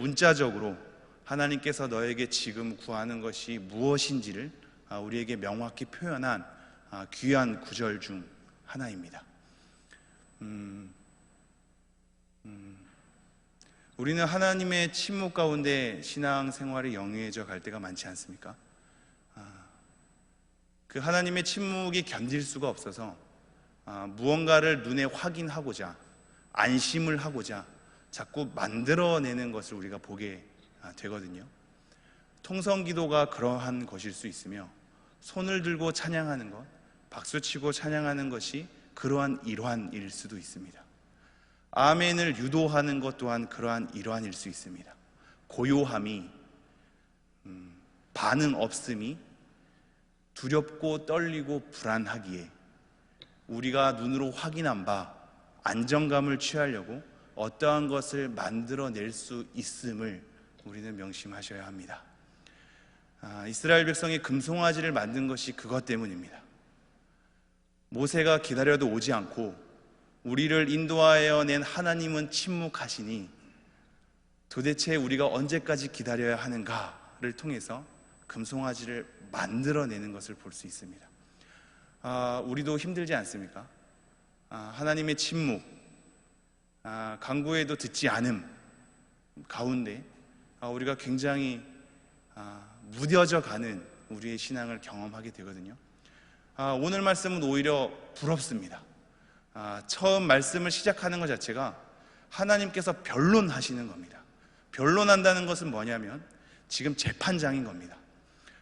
문자적으로 하나님께서 너에게 지금 구하는 것이 무엇인지를 아, 우리에게 명확히 표현한 아, 귀한 구절 중 하나입니다. 음, 음, 우리는 하나님의 침묵 가운데 신앙 생활이 영위해져 갈 때가 많지 않습니까? 아, 그 하나님의 침묵이 견딜 수가 없어서 아, 무언가를 눈에 확인하고자 안심을 하고자 자꾸 만들어내는 것을 우리가 보게 아, 되거든요. 통성 기도가 그러한 것일 수 있으며 손을 들고 찬양하는 것, 박수치고 찬양하는 것이 그러한 일환일 수도 있습니다. 아멘을 유도하는 것 또한 그러한 일환일 수 있습니다. 고요함이 음, 반응 없음이 두렵고 떨리고 불안하기에 우리가 눈으로 확인한 바 안정감을 취하려고 어떠한 것을 만들어낼 수 있음을 우리는 명심하셔야 합니다. 아, 이스라엘 백성이 금송아지를 만든 것이 그것 때문입니다. 모세가 기다려도 오지 않고 우리를 인도하여 낸 하나님은 침묵하시니 도대체 우리가 언제까지 기다려야 하는가를 통해서 금송아지를 만들어내는 것을 볼 수 있습니다. 아, 우리도 힘들지 않습니까? 아, 하나님의 침묵, 아, 강구에도 듣지 않음 가운데 아, 우리가 굉장히 아, 무뎌져 가는 우리의 신앙을 경험하게 되거든요. 아, 오늘 말씀은 오히려 부럽습니다. 아, 처음 말씀을 시작하는 것 자체가 하나님께서 변론하시는 겁니다. 변론한다는 것은 뭐냐면 지금 재판장인 겁니다.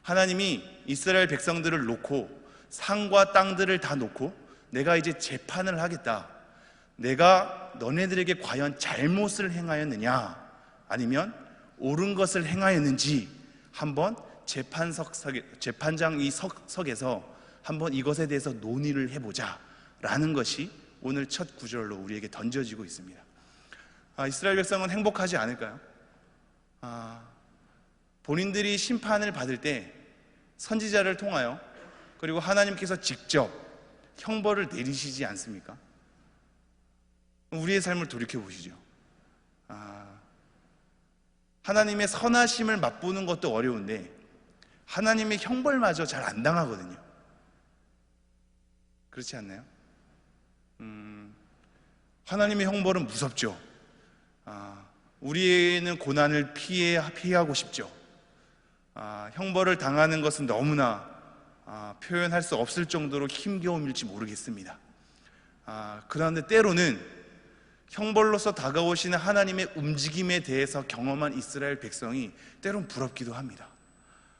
하나님이 이스라엘 백성들을 놓고 상과 땅들을 다 놓고 내가 이제 재판을 하겠다. 내가 너네들에게 과연 잘못을 행하였느냐 아니면 옳은 것을 행하였는지 한번 재판석 재판장 이 석, 석에서 한번 이것에 대해서 논의를 해보자 라는 것이 오늘 첫 구절로 우리에게 던져지고 있습니다. 아, 이스라엘 백성은 행복하지 않을까요? 아, 본인들이 심판을 받을 때 선지자를 통하여 그리고 하나님께서 직접 형벌을 내리시지 않습니까? 우리의 삶을 돌이켜 보시죠. 아, 하나님의 선하심을 맛보는 것도 어려운데 하나님의 형벌마저 잘 안 당하거든요. 그렇지 않나요? 음, 하나님의 형벌은 무섭죠. 아, 우리는 고난을 피해, 피하고 싶죠. 아, 형벌을 당하는 것은 너무나 아, 표현할 수 없을 정도로 힘겨움일지 모르겠습니다. 아, 그런데 때로는 형벌로서 다가오시는 하나님의 움직임에 대해서 경험한 이스라엘 백성이 때론 부럽기도 합니다.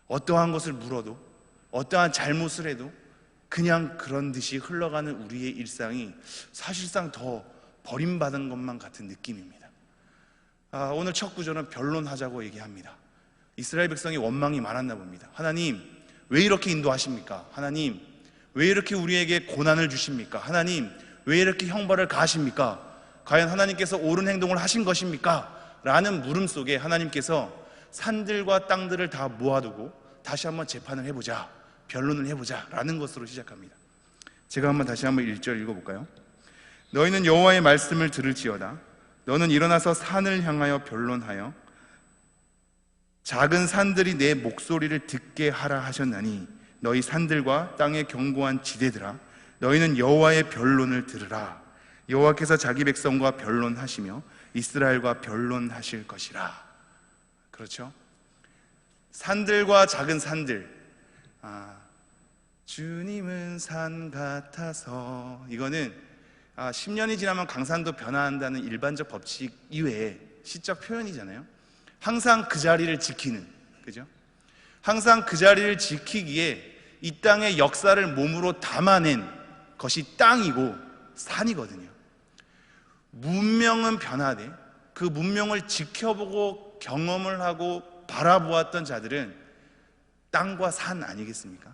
어떠한 것을 물어도, 어떠한 잘못을 해도 그냥 그런 듯이 흘러가는 우리의 일상이 사실상 더 버림받은 것만 같은 느낌입니다. 아, 오늘 첫 구조는 변론하자고 얘기합니다. 이스라엘 백성이 원망이 많았나 봅니다. 하나님, 왜 이렇게 인도하십니까? 하나님, 왜 이렇게 우리에게 고난을 주십니까? 하나님, 왜 이렇게 형벌을 가하십니까? 과연 하나님께서 옳은 행동을 하신 것입니까? 라는 물음 속에 하나님께서 산들과 땅들을 다 모아두고 다시 한번 재판을 해보자. 변론을 해보자 라는 것으로 시작합니다 제가 한번 다시 한번 1절 읽어볼까요? 너희는 여호와의 말씀을 들을지어다 너는 일어나서 산을 향하여 변론하여 작은 산들이 내 목소리를 듣게 하라 하셨나니 너희 산들과 땅의 견고한 지대들아 너희는 여호와의 변론을 들으라 여호와께서 자기 백성과 변론하시며 이스라엘과 변론하실 것이라 그렇죠? 산들과 작은 산들 아, 주님은 산 같아서 이거는 아, 10년이 지나면 강산도 변화한다는 일반적 법칙 이외에 시적 표현이잖아요. 항상 그 자리를 지키는 그죠? 항상 그 자리를 지키기에 이 땅의 역사를 몸으로 담아낸 것이 땅이고 산이거든요. 문명은 변화돼 그 문명을 지켜보고 경험을 하고 바라보았던 자들은 땅과 산 아니겠습니까?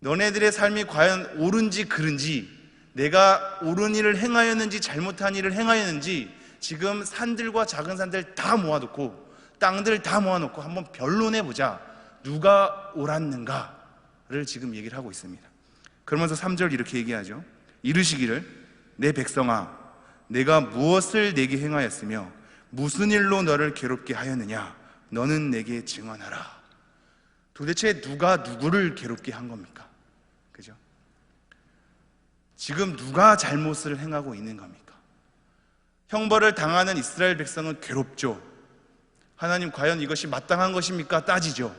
너네들의 삶이 과연 옳은지 그른지 내가 옳은 일을 행하였는지 잘못한 일을 행하였는지 지금 산들과 작은 산들 다 모아놓고 땅들 다 모아놓고 한번 변론해 보자. 누가 옳았는가를 지금 얘기를 하고 있습니다. 그러면서 3절 이렇게 얘기하죠. 이르시기를 내 백성아 내가 무엇을 내게 행하였으며 무슨 일로 너를 괴롭게 하였느냐? 너는 내게 증언하라. 도대체 누가 누구를 괴롭게 한 겁니까? 그죠? 지금 누가 잘못을 행하고 있는 겁니까? 형벌을 당하는 이스라엘 백성은 괴롭죠. 하나님 과연 이것이 마땅한 것입니까? 따지죠.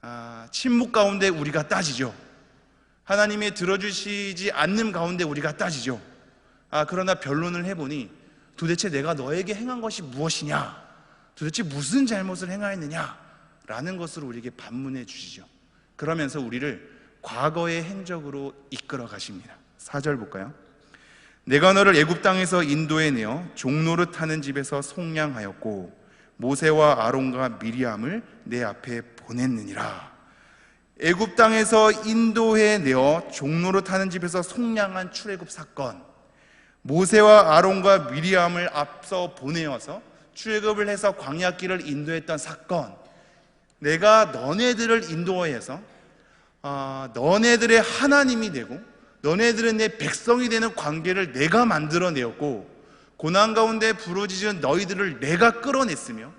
아, 침묵 가운데 우리가 따지죠. 하나님이 들어주시지 않는 가운데 우리가 따지죠. 아, 그러나 변론을 해보니 도대체 내가 너에게 행한 것이 무엇이냐? 도대체 무슨 잘못을 행하였느냐? 라는 것으로 우리에게 반문해 주시죠. 그러면서 우리를 과거의 행적으로 이끌어 가십니다. 4절 볼까요? 내가 너를 애굽 땅에서 인도해 내어 종노릇 하는 집에서 속량하였고 모세와 아론과 미리암을 내 앞에 보냈느니라. 애굽 땅에서 인도해 내어 종노릇 하는 집에서 속량한 출애굽 사건. 모세와 아론과 미리암을 앞서 보내어서 출애굽을 해서 광야길을 인도했던 사건. 내가 너네들을 인도해서 아, 너네들의 하나님이 되고 너네들은 내 백성이 되는 관계를 내가 만들어내었고 고난 가운데 부르짖은 너희들을 내가 끌어냈으며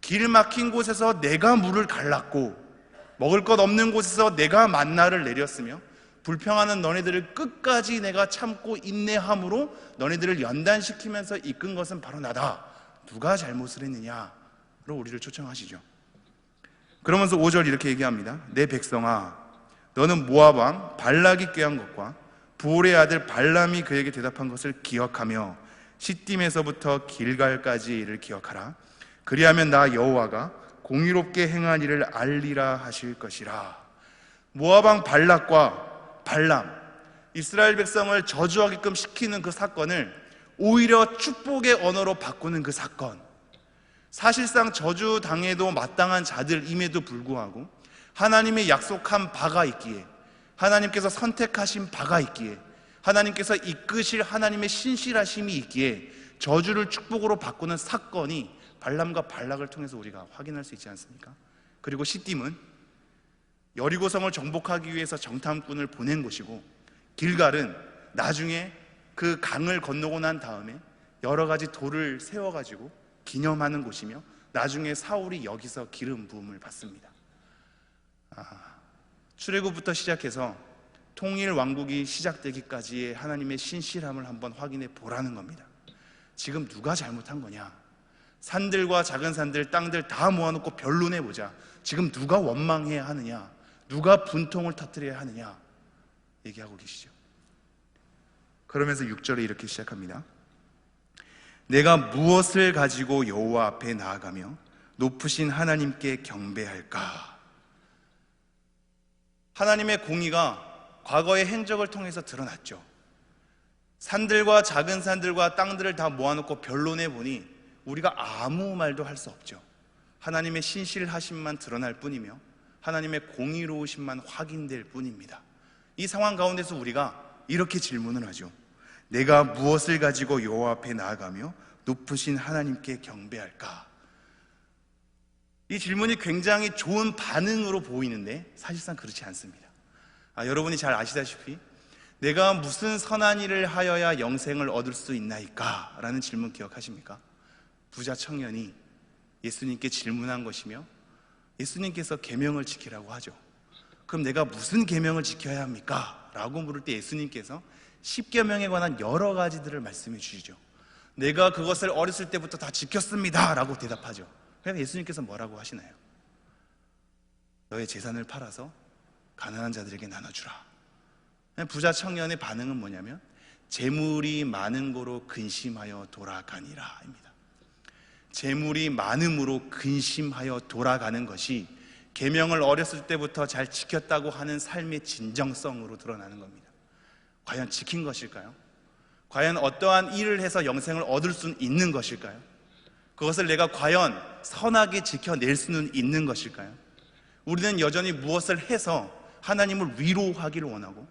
길 막힌 곳에서 내가 물을 갈랐고 먹을 것 없는 곳에서 내가 만나를 내렸으며 불평하는 너네들을 끝까지 내가 참고 인내함으로 너네들을 연단시키면서 이끈 것은 바로 나다. 누가 잘못을 했느냐로 우리를 초청하시죠. 그러면서 5절 이렇게 얘기합니다. 내 백성아, 너는 모압 왕 발락이 꾀한 것과 부올의 아들 발람이 그에게 대답한 것을 기억하며 시딤에서부터 길갈까지 이를 기억하라. 그리하면 나 여호와가 공의롭게 행한 일을 알리라 하실 것이라. 왕 발락과 발람 이스라엘 백성을 저주하게끔 시키는 그 사건을 오히려 축복의 언어로 바꾸는 그 사건. 사실상 저주 당해도 마땅한 자들임에도 불구하고 하나님의 약속한 바가 있기에 하나님께서 선택하신 바가 있기에 하나님께서 이끄실 하나님의 신실하심이 있기에 저주를 축복으로 바꾸는 사건이 발람과 발락을 통해서 우리가 확인할 수 있지 않습니까? 그리고 시딤은 여리고성을 정복하기 위해서 정탐꾼을 보낸 곳이고 길갈은 나중에 그 강을 건너고 난 다음에 여러 가지 돌을 세워 가지고 기념하는 곳이며 나중에 사울이 여기서 기름 부음을 받습니다. 아, 출애굽부터 시작해서 통일 왕국이 시작되기까지의 하나님의 신실함을 한번 확인해 보라는 겁니다. 지금 누가 잘못한 거냐? 산들과 작은 산들, 땅들 다 모아놓고 변론해 보자. 지금 누가 원망해야 하느냐? 누가 분통을 터뜨려야 하느냐? 얘기하고 계시죠. 그러면서 6절에 이렇게 시작합니다. 내가 무엇을 가지고 여호와 앞에 나아가며 높으신 하나님께 경배할까? 하나님의 공의가 과거의 행적을 통해서 드러났죠. 산들과 작은 산들과 땅들을 다 모아놓고 변론해 보니 우리가 아무 말도 할 수 없죠. 하나님의 신실하심만 드러날 뿐이며 하나님의 공의로우심만 확인될 뿐입니다. 이 상황 가운데서 우리가 이렇게 질문을 하죠. 내가 무엇을 가지고 여호와 앞에 나아가며 높으신 하나님께 경배할까? 이 질문이 굉장히 좋은 반응으로 보이는데 사실상 그렇지 않습니다. 아, 여러분이 잘 아시다시피 내가 무슨 선한 일을 하여야 영생을 얻을 수 있나이까? 라는 질문 기억하십니까? 부자 청년이 예수님께 질문한 것이며 예수님께서 계명을 지키라고 하죠. 그럼 내가 무슨 계명을 지켜야 합니까? 라고 물을 때 예수님께서 십계명에 관한 여러 가지들을 말씀해 주시죠. 내가 그것을 어렸을 때부터 다 지켰습니다. 라고 대답하죠. 그럼 예수님께서 뭐라고 하시나요? 너의 재산을 팔아서 가난한 자들에게 나눠주라. 부자 청년의 반응은 뭐냐면 재물이 많은 거로 근심하여 돌아가니라입니다. 재물이 많음으로 근심하여 돌아가는 것이 계명을 어렸을 때부터 잘 지켰다고 하는 삶의 진정성으로 드러나는 겁니다. 과연 지킨 것일까요? 과연 어떠한 일을 해서 영생을 얻을 수 있는 것일까요? 그것을 내가 과연 선하게 지켜낼 수는 있는 것일까요? 우리는 여전히 무엇을 해서 하나님을 위로하기를 원하고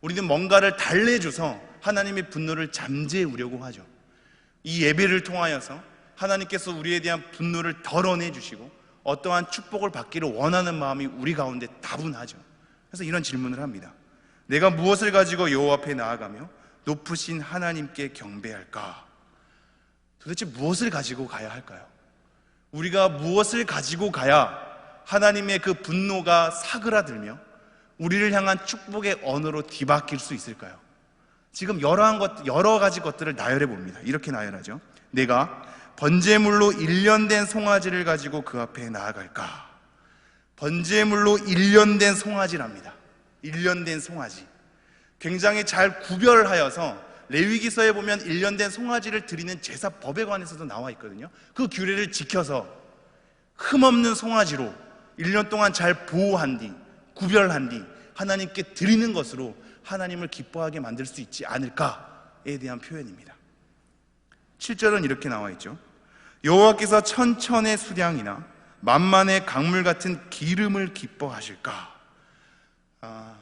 우리는 뭔가를 달래줘서 하나님의 분노를 잠재우려고 하죠. 이 예배를 통하여서 하나님께서 우리에 대한 분노를 덜어내 주시고 어떠한 축복을 받기를 원하는 마음이 우리 가운데 다분하죠. 그래서 이런 질문을 합니다. 내가 무엇을 가지고 여호와 앞에 나아가며 높으신 하나님께 경배할까? 도대체 무엇을 가지고 가야 할까요? 우리가 무엇을 가지고 가야 하나님의 그 분노가 사그라들며 우리를 향한 축복의 언어로 뒤바뀔 수 있을까요? 지금 여러한 것, 여러 가지 것들을 나열해 봅니다. 이렇게 나열하죠. 내가 번제물로 일련된 송아지를 가지고 그 앞에 나아갈까? 번제물로 일련된 송아지랍니다. 일련된 송아지. 굉장히 잘 구별하여서 레위기서에 보면 일련된 송아지를 드리는 제사법에 관해서도 나와 있거든요. 그 규례를 지켜서 흠없는 송아지로 1년 동안 잘 보호한 뒤, 구별한 뒤 하나님께 드리는 것으로 하나님을 기뻐하게 만들 수 있지 않을까에 대한 표현입니다. 7절은 이렇게 나와 있죠. 여호와께서 천천의 수량이나 만만의 강물 같은 기름을 기뻐하실까? 아,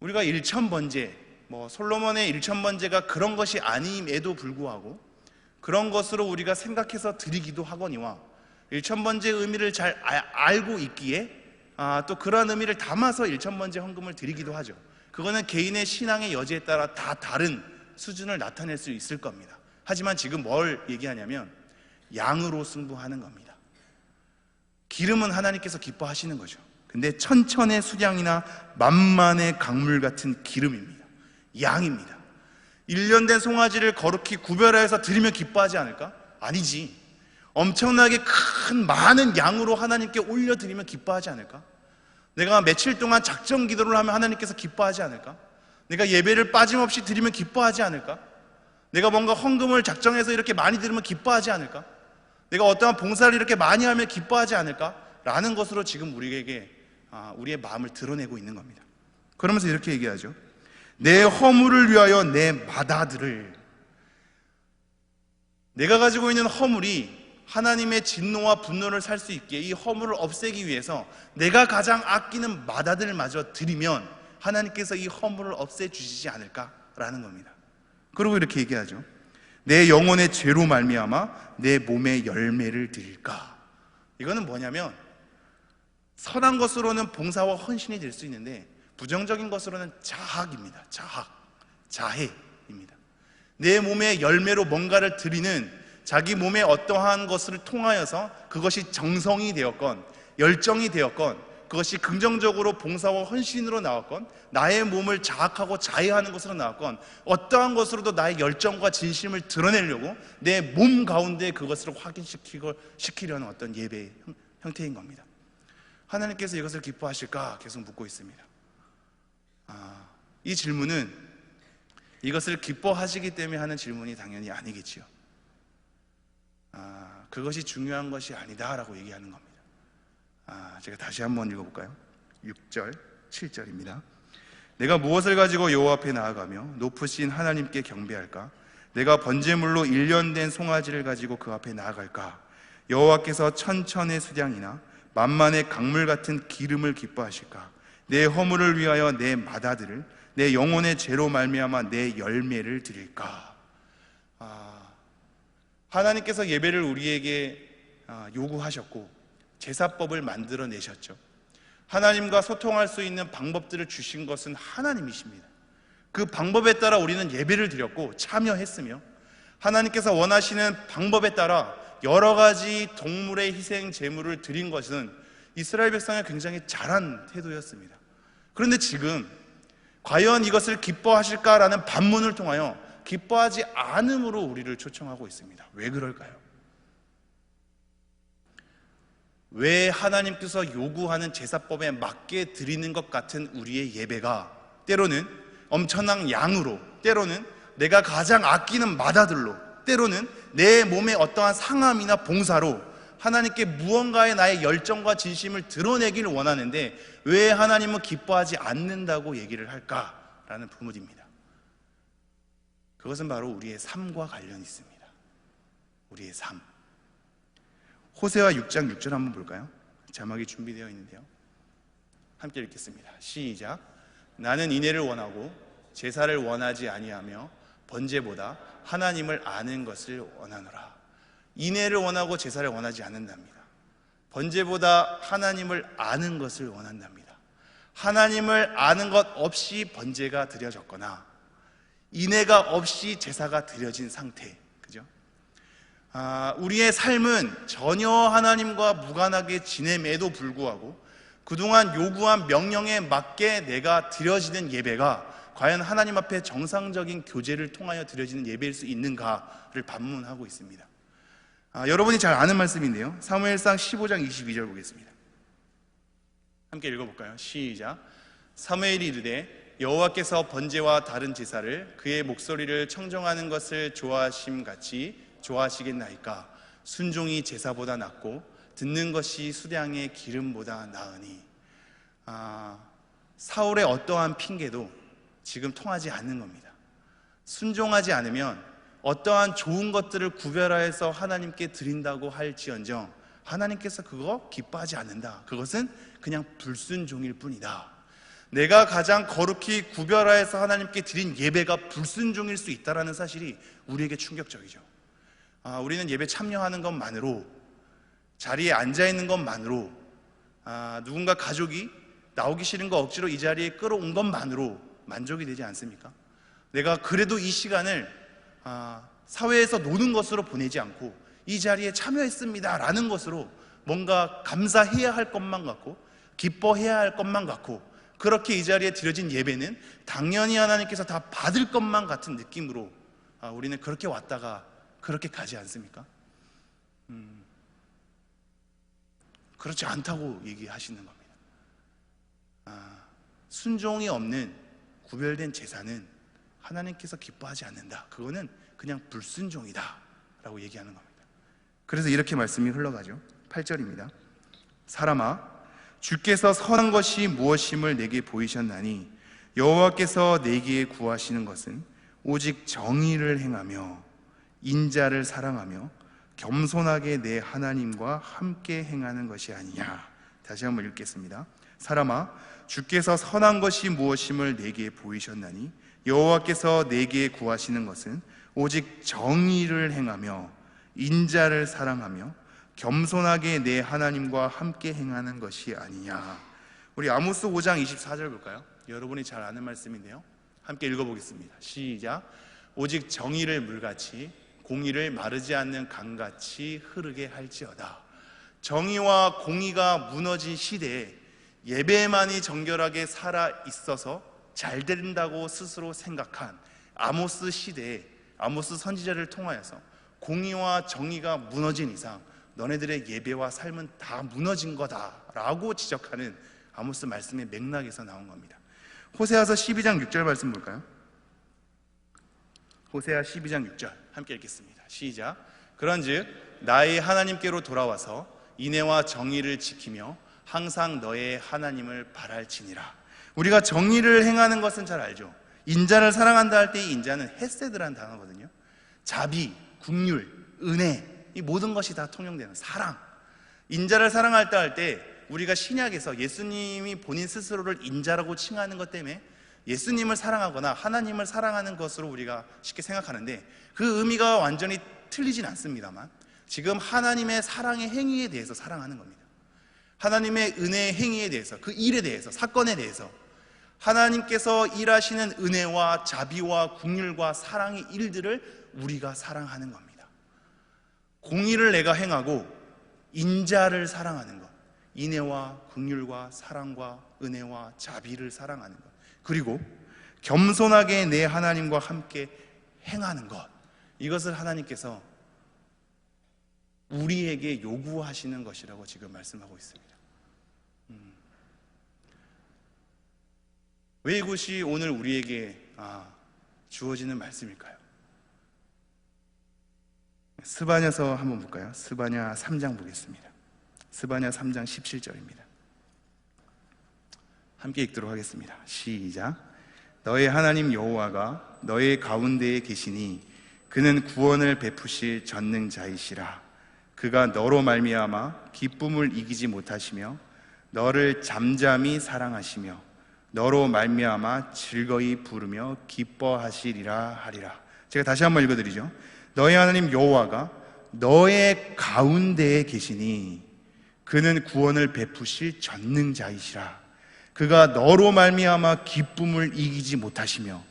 우리가 일천번제, 뭐 솔로몬의 일천번제가 그런 것이 아님에도 불구하고 그런 것으로 우리가 생각해서 드리기도 하거니와 일천번제의 의미를 잘 아, 알고 있기에 아, 또 그런 의미를 담아서 일천번제 헌금을 드리기도 하죠. 그거는 개인의 신앙의 여지에 따라 다 다른 수준을 나타낼 수 있을 겁니다. 하지만 지금 뭘 얘기하냐면 양으로 승부하는 겁니다. 기름은 하나님께서 기뻐하시는 거죠. 근데 천천의 수량이나 만만의 강물 같은 기름입니다. 양입니다. 1년 된 송아지를 거룩히 구별해서 드리면 기뻐하지 않을까? 아니지. 엄청나게 큰 많은 양으로 하나님께 올려드리면 기뻐하지 않을까? 내가 며칠 동안 작정 기도를 하면 하나님께서 기뻐하지 않을까? 내가 예배를 빠짐없이 드리면 기뻐하지 않을까? 내가 뭔가 헌금을 작정해서 이렇게 많이 드리면 기뻐하지 않을까? 내가 어떠한 봉사를 이렇게 많이 하면 기뻐하지 않을까? 라는 것으로 지금 우리에게 아, 우리의 마음을 드러내고 있는 겁니다. 그러면서 이렇게 얘기하죠. 내 허물을 위하여 내 마다들을 내가 가지고 있는 허물이 하나님의 진노와 분노를 살 수 있게 이 허물을 없애기 위해서 내가 가장 아끼는 마다들마저 드리면 하나님께서 이 허물을 없애 주시지 않을까라는 겁니다. 그리고 이렇게 얘기하죠. 내 영혼의 죄로 말미암아 내 몸의 열매를 드릴까? 이거는 뭐냐면 선한 것으로는 봉사와 헌신이 될 수 있는데 부정적인 것으로는 자학입니다. 자학, 자해입니다. 내 몸의 열매로 뭔가를 드리는 자기 몸에 어떠한 것을 통하여서 그것이 정성이 되었건 열정이 되었건 그것이 긍정적으로 봉사와 헌신으로 나왔건 나의 몸을 자학하고 자해하는 것으로 나왔건 어떠한 것으로도 나의 열정과 진심을 드러내려고 내 몸 가운데 그것을 확인시키고 시키려는 어떤 예배의 형태인 겁니다. 하나님께서 이것을 기뻐하실까 계속 묻고 있습니다. 아, 이 질문은 이것을 기뻐하시기 때문에 하는 질문이 당연히 아니겠지요. 아, 그것이 중요한 것이 아니다라고 얘기하는 겁니다. 아, 제가 다시 한번 읽어볼까요? 6절, 7절입니다. 내가 무엇을 가지고 여호와 앞에 나아가며 높으신 하나님께 경배할까? 내가 번제물로 일련된 송아지를 가지고 그 앞에 나아갈까? 여호와께서 천천의 수량이나 만만의 강물 같은 기름을 기뻐하실까? 내 허물을 위하여 내 마다들을 내 영혼의 죄로 말미암아 내 열매를 드릴까? 아, 하나님께서 예배를 우리에게 아, 요구하셨고 제사법을 만들어 내셨죠. 하나님과 소통할 수 있는 방법들을 주신 것은 하나님이십니다. 그 방법에 따라 우리는 예배를 드렸고 참여했으며 하나님께서 원하시는 방법에 따라 여러 가지 동물의 희생 제물을 드린 것은 이스라엘 백성의 굉장히 잘한 태도였습니다. 그런데 지금 과연 이것을 기뻐하실까라는 반문을 통하여 기뻐하지 않음으로 우리를 초청하고 있습니다. 왜 그럴까요? 왜 하나님께서 요구하는 제사법에 맞게 드리는 것 같은 우리의 예배가 때로는 엄청난 양으로, 때로는 내가 가장 아끼는 마다들로, 때로는 내 몸의 어떠한 상함이나 봉사로 하나님께 무언가의 나의 열정과 진심을 드러내기를 원하는데 왜 하나님은 기뻐하지 않는다고 얘기를 할까라는 부문입니다. 그것은 바로 우리의 삶과 관련이 있습니다. 우리의 삶. 호세와 6장 6절 한번 볼까요? 자막이 준비되어 있는데요. 함께 읽겠습니다. 시작. 나는 인애를 원하고 제사를 원하지 아니하며 번제보다 하나님을 아는 것을 원하노라. 인애를 원하고 제사를 원하지 않는답니다. 번제보다 하나님을 아는 것을 원한답니다. 하나님을 아는 것 없이 번제가 드려졌거나 인해가 없이 제사가 드려진 상태. 아, 우리의 삶은 전혀 하나님과 무관하게 지냄에도 불구하고 그동안 요구한 명령에 맞게 내가 드려지는 예배가 과연 하나님 앞에 정상적인 교제를 통하여 드려지는 예배일 수 있는가를 반문하고 있습니다. 아, 여러분이 잘 아는 말씀인데요. 사무엘상 15장 22절 보겠습니다. 함께 읽어볼까요? 시작. 사무엘이 이르되 여호와께서 번제와 다른 제사를 그의 목소리를 청정하는 것을 좋아하심 같이 좋아하시겠나이까 순종이 제사보다 낫고 듣는 것이 수량의 기름보다 나으니 아, 사울의 어떠한 핑계도 지금 통하지 않는 겁니다. 순종하지 않으면 어떠한 좋은 것들을 구별하여서 하나님께 드린다고 할지언정 하나님께서 그거 기뻐하지 않는다. 그것은 그냥 불순종일 뿐이다. 내가 가장 거룩히 구별하여서 하나님께 드린 예배가 불순종일 수 있다라는 사실이 우리에게 충격적이죠. 아, 우리는 예배 참여하는 것만으로 자리에 앉아 있는 것만으로 아, 누군가 가족이 나오기 싫은 거 억지로 이 자리에 끌어온 것만으로 만족이 되지 않습니까? 내가 그래도 이 시간을 아, 사회에서 노는 것으로 보내지 않고 이 자리에 참여했습니다라는 것으로 뭔가 감사해야 할 것만 같고 기뻐해야 할 것만 같고 그렇게 이 자리에 드려진 예배는 당연히 하나님께서 다 받을 것만 같은 느낌으로 아, 우리는 그렇게 왔다가 그렇게 가지 않습니까? 음, 그렇지 않다고 얘기하시는 겁니다. 아, 순종이 없는 구별된 제사는 하나님께서 기뻐하지 않는다. 그거는 그냥 불순종이다. 라고 얘기하는 겁니다. 그래서 이렇게 말씀이 흘러가죠. 8절입니다. 사람아, 주께서 선한 것이 무엇임을 내게 보이셨나니 여호와께서 내게 구하시는 것은 오직 정의를 행하며 인자를 사랑하며 겸손하게 내 하나님과 함께 행하는 것이 아니냐. 다시 한번 읽겠습니다. 사람아, 주께서 선한 것이 무엇임을 내게 보이셨나니 여호와께서 내게 구하시는 것은 오직 정의를 행하며 인자를 사랑하며 겸손하게 내 하나님과 함께 행하는 것이 아니냐. 우리 아모스 5장 24절 볼까요? 여러분이 잘 아는 말씀인데요. 함께 읽어보겠습니다. 시작. 오직 정의를 물같이 공의를 마르지 않는 강같이 흐르게 할지어다. 정의와 공의가 무너진 시대에 예배만이 정결하게 살아 있어서 잘 된다고 스스로 생각한 아모스 시대에 아모스 선지자를 통하여서 공의와 정의가 무너진 이상 너네들의 예배와 삶은 다 무너진 거다라고 지적하는 아모스 말씀의 맥락에서 나온 겁니다. 호세아서 12장 6절 말씀 볼까요? 호세아 12장 6절 함께 읽겠습니다. 시작. 그런즉 나의 하나님께로 돌아와서 인애와 정의를 지키며 항상 너의 하나님을 바랄지니라. 우리가 정의를 행하는 것은 잘 알죠. 인자를 사랑한다 할 때 이 인자는 헤세드라는 단어거든요. 자비, 국률, 은혜 이 모든 것이 다 통용되는 사랑. 인자를 사랑할 때 할 때 우리가 신약에서 예수님이 본인 스스로를 인자라고 칭하는 것 때문에 예수님을 사랑하거나 하나님을 사랑하는 것으로 우리가 쉽게 생각하는데 그 의미가 완전히 틀리진 않습니다만 지금 하나님의 사랑의 행위에 대해서 사랑하는 겁니다. 하나님의 은혜의 행위에 대해서 그 일에 대해서 사건에 대해서 하나님께서 일하시는 은혜와 자비와 국률과 사랑의 일들을 우리가 사랑하는 겁니다. 공의를 내가 행하고 인자를 사랑하는 것, 인애와 국률과 사랑과 은혜와 자비를 사랑하는 것, 그리고 겸손하게 내 하나님과 함께 행하는 것, 이것을 하나님께서 우리에게 요구하시는 것이라고 지금 말씀하고 있습니다. 음. 왜 이것이 오늘 우리에게 아, 주어지는 말씀일까요? 스바냐서 한번 볼까요? 스바냐 3장 보겠습니다. 스바냐 3장 17절입니다. 함께 읽도록 하겠습니다. 시작. 너의 하나님 여호와가 너의 가운데에 계시니 그는 구원을 베푸실 전능자이시라. 그가 너로 말미암아 기쁨을 이기지 못하시며 너를 잠잠히 사랑하시며 너로 말미암아 즐거이 부르며 기뻐하시리라 하리라. 제가 다시 한번 읽어드리죠. 너의 하나님 여호와가 너의 가운데에 계시니 그는 구원을 베푸실 전능자이시라. 그가 너로 말미암아 기쁨을 이기지 못하시며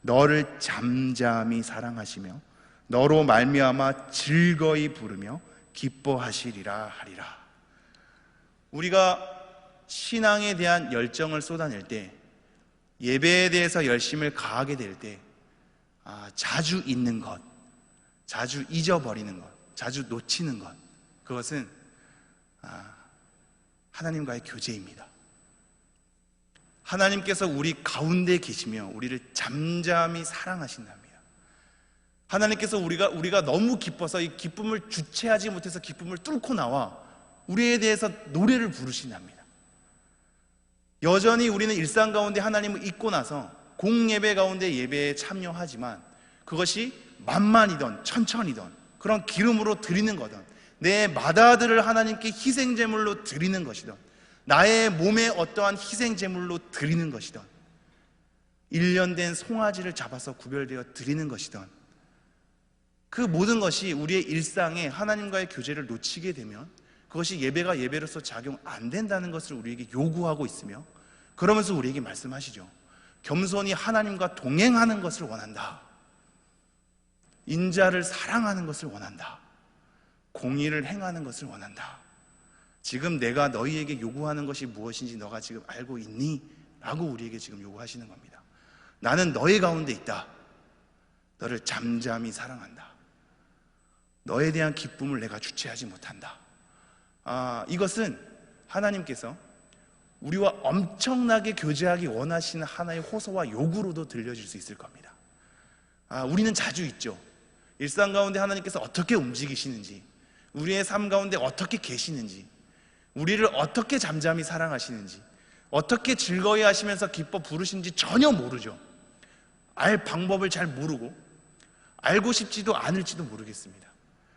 너를 잠잠히 사랑하시며 너로 말미암아 즐거이 부르며 기뻐하시리라 하리라. 우리가 신앙에 대한 열정을 쏟아낼 때 예배에 대해서 열심을 가하게 될 때 아, 자주 잊는 것, 자주 잊어버리는 것, 자주 놓치는 것 그것은 아, 하나님과의 교제입니다. 하나님께서 우리 가운데 계시며 우리를 잠잠히 사랑하신답니다. 하나님께서 우리가 우리가 너무 기뻐서 이 기쁨을 주체하지 못해서 기쁨을 뚫고 나와 우리에 대해서 노래를 부르신답니다. 여전히 우리는 일상 가운데 하나님을 잊고 나서 공예배 가운데 예배에 참여하지만 그것이 만만이던 천천이던 그런 기름으로 드리는 거든 내 마다들을 하나님께 희생 제물로 드리는 것이든 나의 몸에 어떠한 희생 제물로 드리는 것이든 1년 된 송아지를 잡아서 구별되어 드리는 것이든 그 모든 것이 우리의 일상에 하나님과의 교제를 놓치게 되면 그것이 예배가 예배로서 작용 안 된다는 것을 우리에게 요구하고 있으며 그러면서 우리에게 말씀하시죠. 겸손히 하나님과 동행하는 것을 원한다. 인자를 사랑하는 것을 원한다. 공의를 행하는 것을 원한다. 지금 내가 너희에게 요구하는 것이 무엇인지 너가 지금 알고 있니? 라고 우리에게 지금 요구하시는 겁니다. 나는 너희 가운데 있다. 너를 잠잠히 사랑한다. 너에 대한 기쁨을 내가 주체하지 못한다. 아, 이것은 하나님께서 우리와 엄청나게 교제하기 원하시는 하나의 호소와 요구로도 들려질 수 있을 겁니다. 아, 우리는 자주 있죠. 일상 가운데 하나님께서 어떻게 움직이시는지, 우리의 삶 가운데 어떻게 계시는지, 우리를 어떻게 잠잠히 사랑하시는지, 어떻게 즐거워 하시면서 기뻐 부르시는지 전혀 모르죠. 알 방법을 잘 모르고, 알고 싶지도 않을지도 모르겠습니다.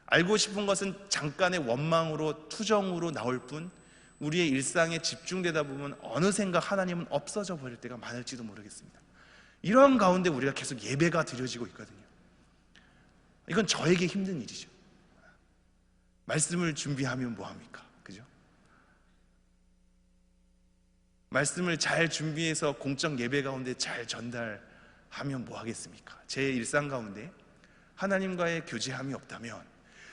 알고 싶은 것은 잠깐의 원망으로, 투정으로 나올 뿐, 우리의 일상에 집중되다 보면 어느샌가 하나님은 없어져 버릴 때가 많을지도 모르겠습니다. 이런 가운데 우리가 계속 예배가 드려지고 있거든요. 이건 저에게 힘든 일이죠. 말씀을 준비하면 뭐합니까? 그죠? 말씀을 잘 준비해서 공적 예배 가운데 잘 전달하면 뭐 하겠습니까? 제 일상 가운데 하나님과의 교제함이 없다면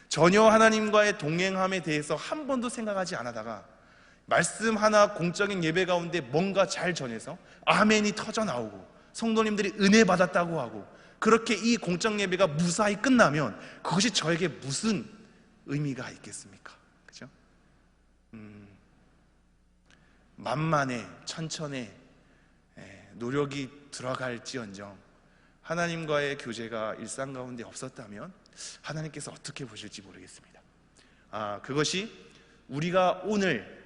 전혀 하나님과의 동행함에 대해서 한 번도 생각하지 않아다가 말씀 하나 공적인 예배 가운데 뭔가 잘 전해서 아멘이 터져 나오고 성도님들이 은혜 받았다고 하고 그렇게 이 공적 예배가 무사히 끝나면 그것이 저에게 무슨 의미가 있겠습니까? 그죠? 음, 만만에 천천에 예, 노력이 들어갈지언정 하나님과의 교제가 일상 가운데 없었다면 하나님께서 어떻게 보실지 모르겠습니다. 아, 그것이 우리가 오늘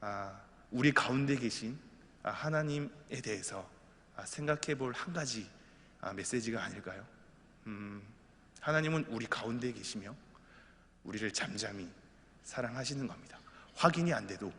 아, 우리 가운데 계신 아, 하나님에 대해서 아, 생각해 볼 한 가지 메시지가 아닐까요? 음, 하나님은 우리 가운데 계시며 우리를 잠잠히 사랑하시는 겁니다. 확인이 안 돼도